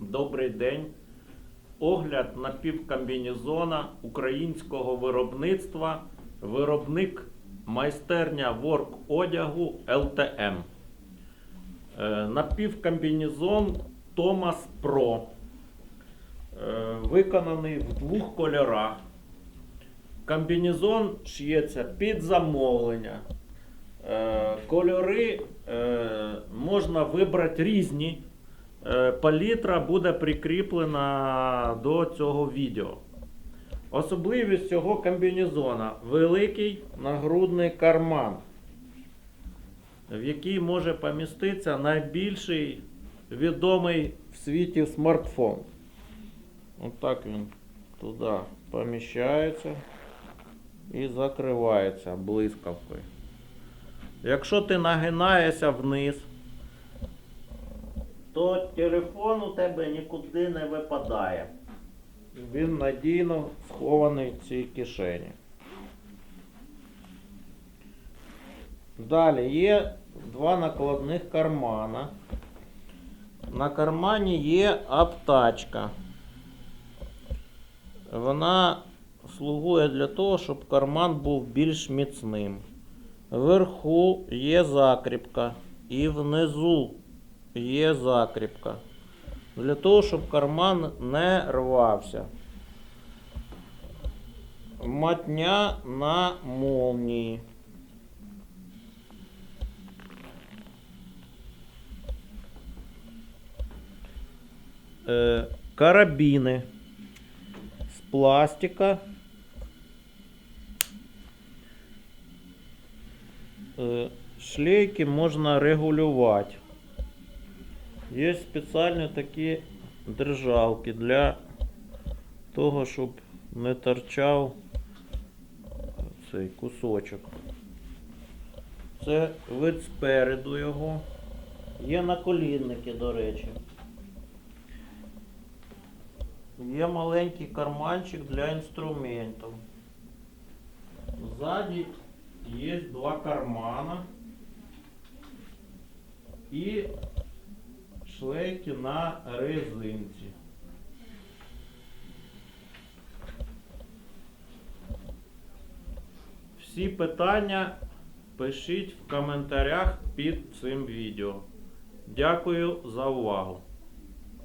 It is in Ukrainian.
Добрий день. Огляд напівкомбінезона українського виробництва. Виробник майстерня ворк одягу ЛТМ. Е, Напівкомбінезон Thomas Pro. Е, Виконаний в двох кольорах. Комбінезон шиється під замовлення. Е, Кольори можна вибрати різні. Е, Палітра буде прикріплена до цього відео. Особливість цього комбінезона великий нагрудний карман, в який може поміститися найбільший відомий в світі смартфон. Отак він туди поміщається і закривається блискавкою. Якщо ти нагинаєшся вниз, то телефон у тебе нікуди не випадає. Він надійно схований в цій кишені. Далі є два накладних кармана. На кармані є аптачка. Вона слугує для того, щоб карман був більш міцним. Вверху є закріпка і внизу є закріпка. Для того, щоб карман не рвався. Матня на молнії. Е, карабіни з пластика. Е, шлейки можна регулювати. Є спеціальні такі держалки для того, щоб не торчав цей кусочок. Це вид спереду його. Є наколінники, до речі. Є маленький карманчик для інструментів. Ззаді є два кармана і шлейки на резинці. Всі питання пишіть в коментарях під цим відео. Дякую за увагу.